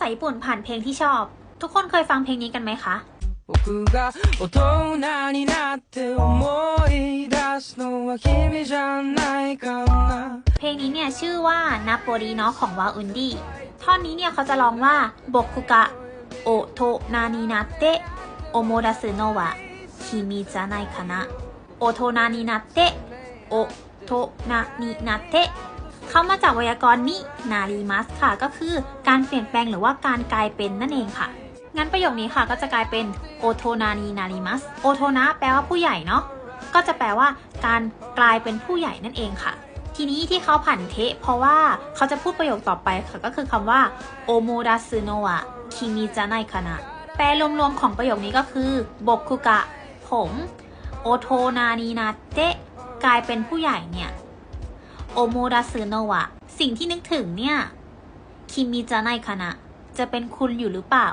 ษาญี่ปุ่นผ่านเพลงที่ชอบ ทุกคนเคยฟังเพลงนี้กันไหมคะ 僕が大人になって思い出すのは君じゃないかな เพลงนี้เนี่ยชื่อว่านาโปลีเนาะของวาอุนดีท่อนนี้เนี่ยเขาจะร้องว่าบกุกะโอโทนานินาเตะโอโมดาสึโนะวะคิมิจาไนคานะโอโทนานินาเตะโอโทนานินาเตะ เข้ามาจากไวยากรณ์นินาริมัสค่ะ ก็คือการเปลี่ยนแปลงหรือว่าการกลายเป็นนั่นเองค่ะ งั้นประโยคนี้ค่ะก็จะกลายเป็นโอโทนานีนาริมัสโอโทนะแปลว่าผู้ใหญ่เนาะก็จะแปลว่าการกลายเป็นผู้ใหญ่นั่นเองค่ะ ทีนี้ที่เขาผันเทเพราะว่าเขาจะพูดประโยคต่อไปค่ะก็คือคำว่าโอโมดาซึโนะคิมิจาไนคานะแปลรวมๆของประโยคนี้ก็คือบกคุกะ ผมโอโทนานีนาเตะกลายเป็นผู้ใหญ่เนี่ย โอโมดาซึโนะสิ่งที่นึกถึงเนี่ย คิมิจาไนคณะ จะเป็นคุณอยู่หรือเปล่า